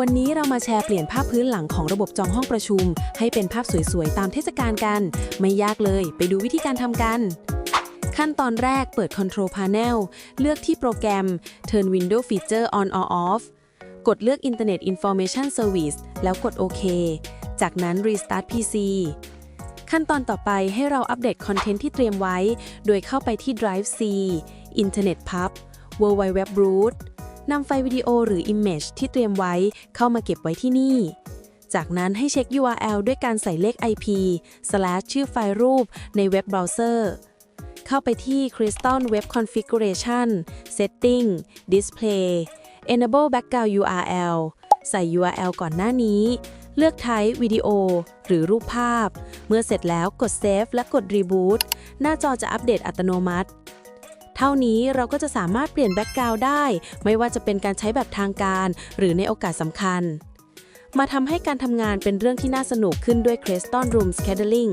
วันนี้เรามาแชร์เปลี่ยนภาพพื้นหลังของระบบจองห้องประชุม ให้เป็นภาพสวยๆ ตามเทศกาลกัน ไม่ยากเลย ไปดูวิธีการทำกัน ขั้นตอนแรกเปิด Control Panel เลือกที่โปรแกรม Turn Window Feature on or off กดเลือก Internet Information Service แล้วกดโอเค จากนั้น Restart PC ขั้นตอนต่อไปให้เราอัปเดตคอนเทนต์ที่เตรียมไว้ โดยเข้าไปที่ Drive C Internet Pub www root นำไฟล์วิดีโอหรือ Image ที่เตรียมไว้เข้ามาเก็บไว้ที่นี่ จากนั้นให้เช็ค URL ด้วยการใส่เลข IP slash ชื่อไฟล์รูปในเว็บเบราว์เซอร์ เข้าไปที่ Crystal Web Configuration Setting Display Enable Background URL ใส่ URL ก่อนหน้านี้ เลือก Type วิดีโอ หรือรูปภาพ เมื่อเสร็จแล้วกด Save และกด Reboot หน้าจอจะอัปเดตอัตโนมัติ เท่านี้เราก็จะสามารถเปลี่ยนแบ็กกราวด์ได้ ไม่ว่าจะเป็นการใช้แบบทางการ หรือในโอกาสสำคัญ มาทำให้การทำงานเป็นเรื่องที่น่าสนุกขึ้นด้วย Creston Room Scheduling